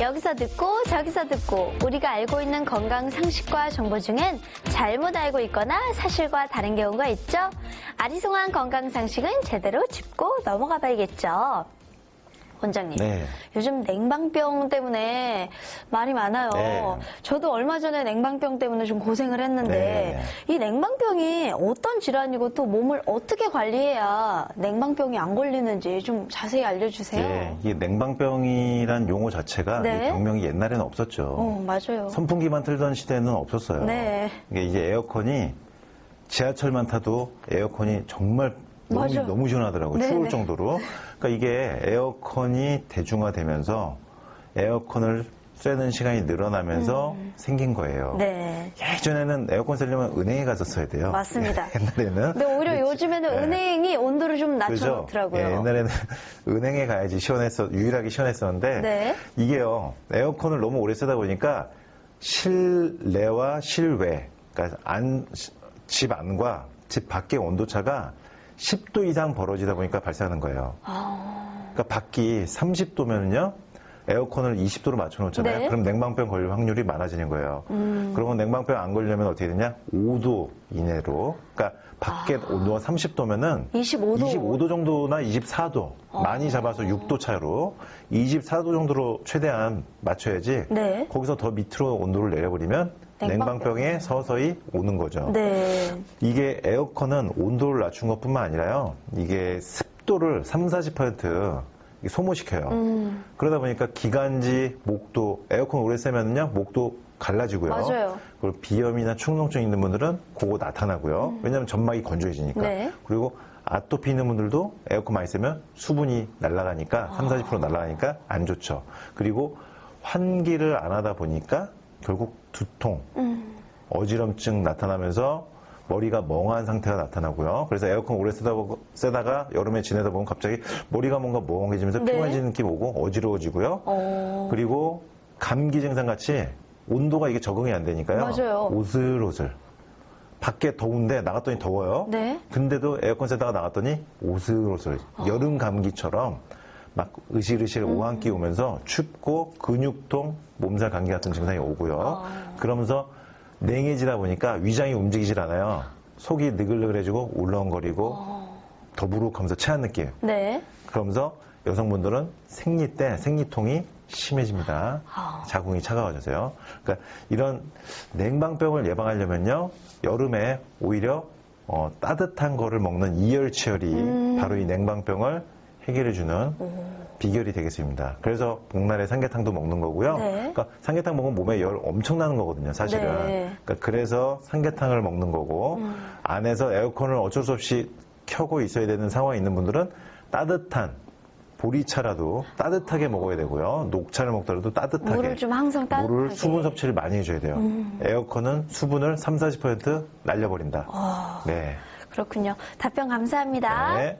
여기서 듣고 저기서 듣고 우리가 알고 있는 건강 상식과 정보 중엔 잘못 알고 있거나 사실과 다른 경우가 있죠. 아리송한 건강 상식은 제대로 짚고 넘어가 봐야겠죠. 원장님. 네. 요즘 냉방병 때문에 말이 많아요. 네. 저도 얼마 전에 냉방병 때문에 좀 고생을 했는데 이 냉방병이 어떤 질환이고 또 몸을 어떻게 관리해야 냉방병이 안 걸리는지 좀 자세히 알려주세요. 예, 이 냉방병이란 용어 자체가 네. 이 병명이 옛날에는 없었죠. 어, 맞아요. 선풍기만 틀던 시대는 없었어요. 네. 이게 이제 에어컨이 지하철만 타도 에어컨이 정말 너무. 너무 시원하더라고요. 네, 추울 네. 정도로. 그러니까 이게 에어컨이 대중화되면서 에어컨을 쐬는 시간이 늘어나면서 생긴 거예요. 음. 네. 예전에는 에어컨 쓰려면 은행에 가서 써야 돼요. 맞습니다. 옛날에는. 근데 오히려 요즘에는 네. 은행이 온도를 좀? 낮춰놓더라고요. 예, 옛날에는 은행에 가야지 시원했어, 유일하게 시원했었는데, 네. 이게요, 에어컨을 너무 오래 쓰다 보니까 실내와 실외, 그러니까 안, 집 안과 집 밖의 온도 차가 10도 이상 벌어지다 보니까 발생하는 거예요. 아, 그러니까 밖이 30도면요, 에어컨을 20도로 맞춰놓잖아요. 네. 그럼 냉방병 걸릴 확률이 많아지는 거예요. 음. 그러면 냉방병 안 걸리려면 어떻게 되냐? 5도 이내로. 그러니까 밖에 온도가 30도면은 25도. 25도 정도나 24도 어. 많이 잡아서 6도 차로 24도 정도로 최대한 맞춰야지 네. 거기서 더 밑으로 온도를 내려버리면 냉방병. 냉방병에 서서히 오는 거죠. 네. 이게 에어컨은 온도를 낮춘 것뿐만 아니라요. 이게 습도를 3, 40% 이게 소모시켜요. 음, 그러다 보니까 기관지, 목도 에어컨 오래 쓰면요 목도 갈라지고요. 맞아요. 그리고 비염이나 축농증 있는 분들은 그거 나타나고요. 왜냐하면 점막이 건조해지니까. 음. 네. 그리고 아토피 있는 분들도 에어컨 많이 쓰면 수분이 날아가니까 3, 40% 날아가니까 안 좋죠. 그리고 환기를 안 하다 보니까 결국 두통, 음, 어지럼증 나타나면서 머리가 멍한 상태가 나타나고요. 그래서 에어컨 오래 쓰다, 보- 쓰다가 여름에 지내다 보면 갑자기 머리가 뭔가 멍해지면서 네. 피곤해지는 느낌 오고 어지러워지고요. 어. 그리고 감기 증상 같이 온도가 이게 적응이 안 되니까요. 맞아요. 오슬오슬. 밖에 더운데 나갔더니 더워요. 네. 근데도 에어컨 쐬다가 나갔더니 오슬오슬. 아. 여름 감기처럼 막 으실으실 음. 오한기 오면서 춥고 근육통, 몸살 감기 같은 증상이 오고요. 아. 그러면서 냉해지다 보니까 위장이 움직이질 않아요. 속이 느글느글해지고 울렁거리고 어. 더부룩하면서 체한 느낌. 네. 그러면서 여성분들은 생리 때 생리통이 심해집니다. 아. 자궁이 차가워져서요. 그러니까 이런 냉방병을 예방하려면요. 여름에 오히려 어, 따뜻한 거를 먹는 이열치열이 음. 바로 이 냉방병을 해결해주는 비결이 되겠습니다. 그래서 복날에 삼계탕도 먹는 거고요. 네. 그러니까 삼계탕 먹으면 몸에 열 엄청 나는 거거든요, 사실은. 네. 그러니까 그래서 삼계탕을 먹는 거고 음. 안에서 에어컨을 어쩔 수 없이 켜고 있어야 되는 상황이 있는 분들은 따뜻한 보리차라도 따뜻하게 먹어야 되고요. 녹차를 먹더라도 따뜻하게. 물을 좀 항상 따뜻하게. 물을 수분 섭취를 많이 해줘야 돼요. 음. 에어컨은 수분을 3, 40% 날려버린다. 어, 네. 그렇군요. 답변 감사합니다. 네.